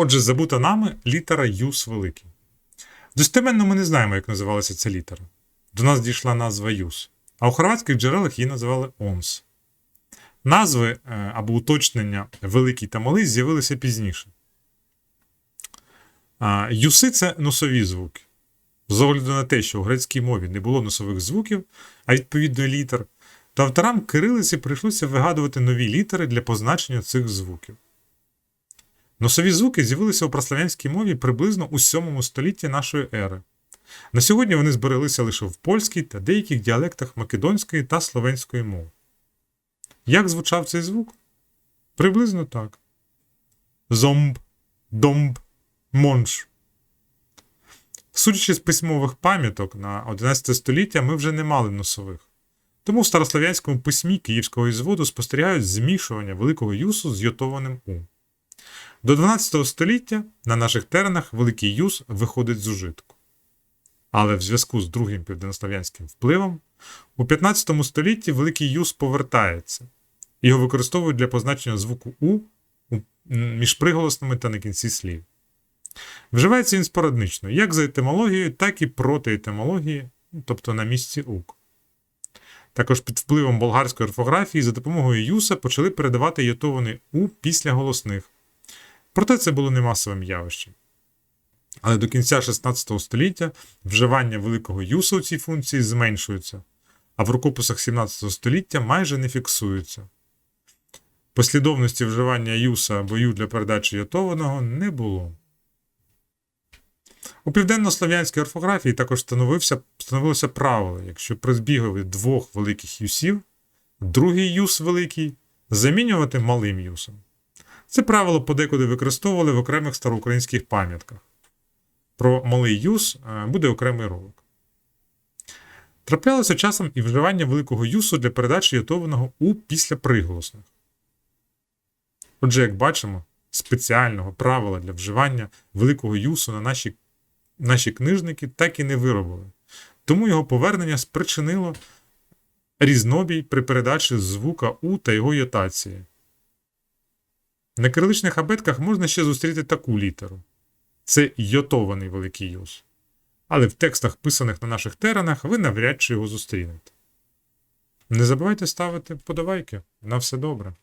Отже, забута нами літера Юс великий. Достеменно ми не знаємо, як називалася ця літера. До нас дійшла назва Юс, а у хорватських джерелах її називали Онс. Назви е, або уточнення великий та малий з'явилися пізніше. Юси це носові звуки. З огляду на те, що у грецькій мові не було носових звуків, а відповідно літер, то авторам кирилиці прийшлося вигадувати нові літери для позначення цих звуків. Носові звуки з'явилися у прославянській мові приблизно у 7 столітті нашої ери. На сьогодні вони збереглися лише в польській та деяких діалектах македонської та словенської мов. Як звучав цей звук? Приблизно так: зомб, домб, монш. Судячи з письмових пам'яток на 11 століття, ми вже не мали носових. Тому в старослов'янському письмі Київського ізводу спостерігають змішування великого юсу з йотованим У. До 12 століття на наших теренах Великий Юс виходить з ужитку. Але в зв'язку з другим південнослов'янським впливом у 15 столітті Великий Юс повертається. Його використовують для позначення звуку У між приголосними та на кінці слів. Вживається він спораднично, як за етимологією, так і проти етимології, тобто на місці ук. Також під впливом болгарської орфографії за допомогою юса почали передавати йотований у після голосних. Проте це було не масовим явищем. Але до кінця 16 століття вживання великого юса у цій функції зменшується, а в рукописах 17 століття майже не фіксується. Послідовності вживання юса або ю для передачі йотованого не було. У південнослов'янській орфографії також встановилося правило, якщо при збігові двох великих юсів, другий юс великий замінювати малим юсом. Це правило подекуди використовували в окремих староукраїнських пам'ятках. Про малий юс е, буде окремий ролик. Траплялося часом і вживання великого юсу для передачі йотованого у після приголосних. Отже, як бачимо, спеціального правила для вживання великого юсу на наші, наші книжники так і не виробили. Тому його повернення спричинило різнобій при передачі звука У та його йотації. На кириличних абетках можна ще зустріти таку літеру. Це йотований великий юз. Але в текстах, писаних на наших теренах, ви навряд чи його зустрінете. Не забувайте ставити подавайки. На все добре.